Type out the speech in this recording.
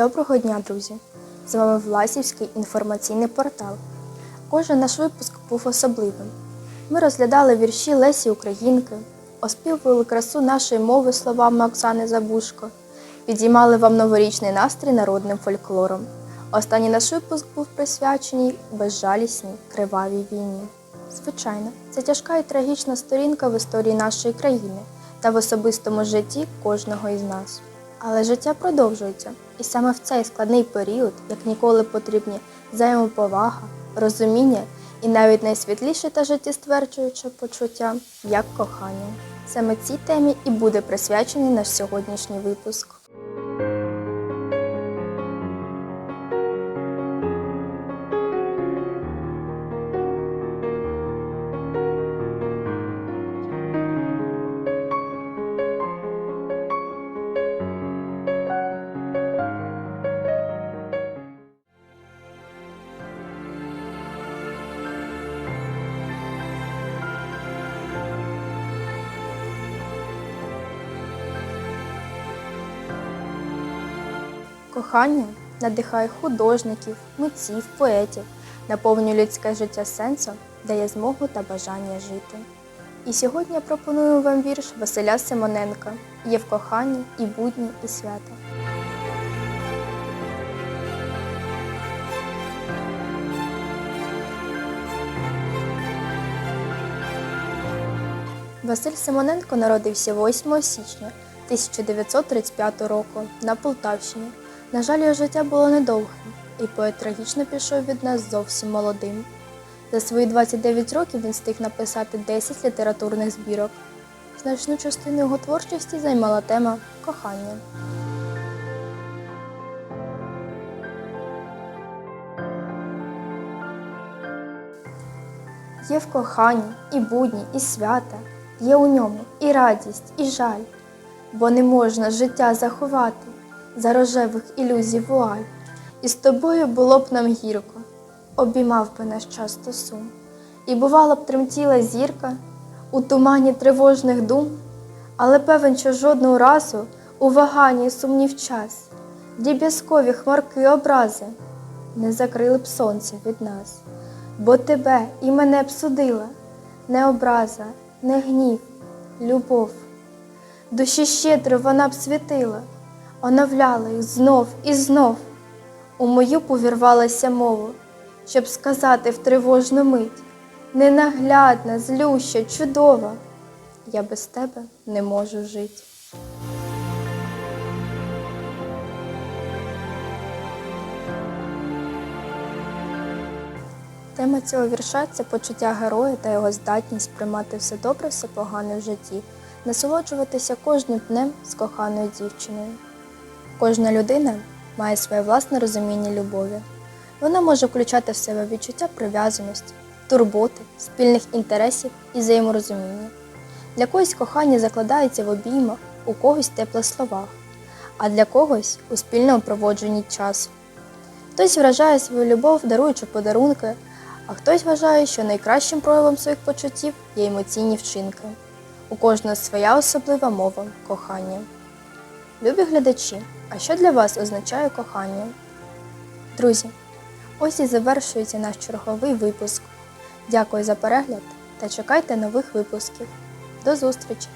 Доброго дня, друзі! З вами Власівський інформаційний портал. Кожен наш випуск був особливим. Ми розглядали вірші Лесі Українки, оспівували красу нашої мови словами Оксани Забушко, підіймали вам новорічний настрій народним фольклором. Останній наш випуск був присвячений безжалісній кривавій війні. Звичайно, це тяжка і трагічна сторінка в історії нашої країни та в особистому житті кожного із нас. Але життя продовжується, і саме в цей складний період, як ніколи, потрібні взаємоповага, розуміння і навіть найсвітліше та життєстверджуюче почуття, як кохання. Саме цій темі і буде присвячений наш сьогоднішній випуск. Кохання надихає художників, митців, поетів, наповнює людське життя сенсом, дає змогу та бажання жити. І сьогодні я пропоную вам вірш Василя Симоненка Є в коханні і будні, і свята. Василь Симоненко народився 8 січня 1935 року на Полтавщині. На жаль, його життя було недовгим, і поет трагічно пішов від нас зовсім молодим. За свої 29 років він встиг написати 10 літературних збірок. Значну частину його творчості займала тема кохання. Є в коханні і будні, і свята, є у ньому і радість, і жаль, бо не можна життя заховати за рожевих ілюзій вуаль. І з тобою було б нам гірко, обіймав би нас часто сум, і бувало б тремтіла зірка у тумані тривожних дум, але певен, що жодного разу у ваганні сумнів час, дріб'язкові хмарки образи не закрили б сонце від нас, бо тебе і мене б судила не образа, не гнів, любов. Душі щедро вона б світила, оновляла їх знов і знов. У мою повірвалася мова, щоб сказати в тривожну мить ненаглядна, злюща, чудова. Я без тебе не можу жити. Тема цього вірша це почуття героя та його здатність приймати все добре, все погане в житті, насолоджуватися кожним днем з коханою дівчиною. Кожна людина має своє власне розуміння любові. Вона може включати в себе відчуття прив'язаності, турботи, спільних інтересів і взаєморозуміння. Для когось кохання закладається в обіймах, у когось теплих словах, а для когось у спільному проводженні часу. Хтось вражає свою любов, даруючи подарунки, а хтось вважає, що найкращим проявом своїх почуттів є емоційні вчинки. У кожного своя особлива мова кохання. Любі глядачі, а що для вас означає кохання? Друзі, ось і завершується наш черговий випуск. Дякую за перегляд та чекайте нових випусків. До зустрічі!